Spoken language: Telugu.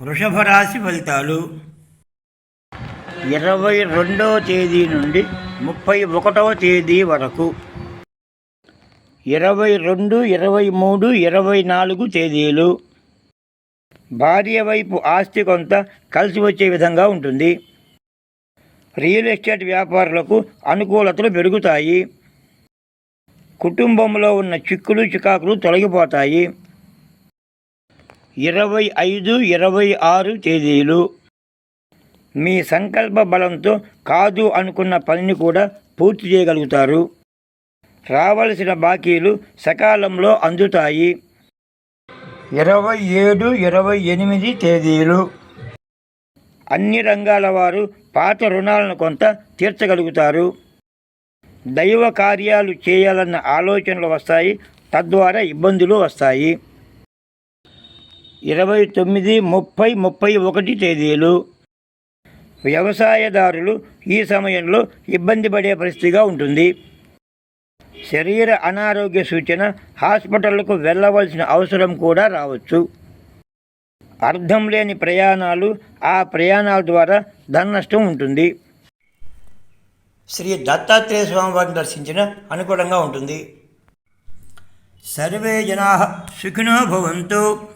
వృషభ రాశి ఫలితాలు ఇరవై రెండవ తేదీ నుండి ముప్పై ఒకటవ తేదీ వరకు. ఇరవై రెండు ఇరవై మూడు ఇరవై నాలుగు తేదీలు. భార్య వైపు ఆస్తి కొంత కలిసి వచ్చే విధంగా ఉంటుంది. రియల్ ఎస్టేట్ వ్యాపారులకు అనుకూలతలు పెరుగుతాయి. కుటుంబంలో ఉన్న చిక్కులు చికాకులు తొలగిపోతాయి. ఇరవై ఐదు ఇరవై ఆరు తేదీలు. మీ సంకల్ప బలంతో కాదు అనుకున్న పనిని కూడా పూర్తి చేయగలుగుతారు. రావలసిన బాకీలు సకాలంలో అందుతాయి. ఇరవై ఏడు ఇరవై ఎనిమిది తేదీలు. అన్ని రంగాల వారు పాత రుణాలను కొంత తీర్చగలుగుతారు. దైవ కార్యాలు చేయాలన్న ఆలోచనలు వస్తాయి తద్వారా ఇబ్బందులు వస్తాయి. ఇరవై తొమ్మిది ముప్పై ముప్పై ఒకటి తేదీలు. వ్యవసాయదారులు ఈ సమయంలో ఇబ్బంది పడే పరిస్థితిగా ఉంటుంది. శరీర అనారోగ్య సూచన హాస్పిటళ్ళకు వెళ్ళవలసిన అవసరం కూడా రావచ్చు. అర్థం లేని ప్రయాణాలు ఆ ప్రయాణాల ద్వారా ధన నష్టం ఉంటుంది. శ్రీ దత్తాత్రేయ స్వామివారిని దర్శించిన అనుకూలంగా ఉంటుంది. సర్వే జనా సుఖినో భవంతు.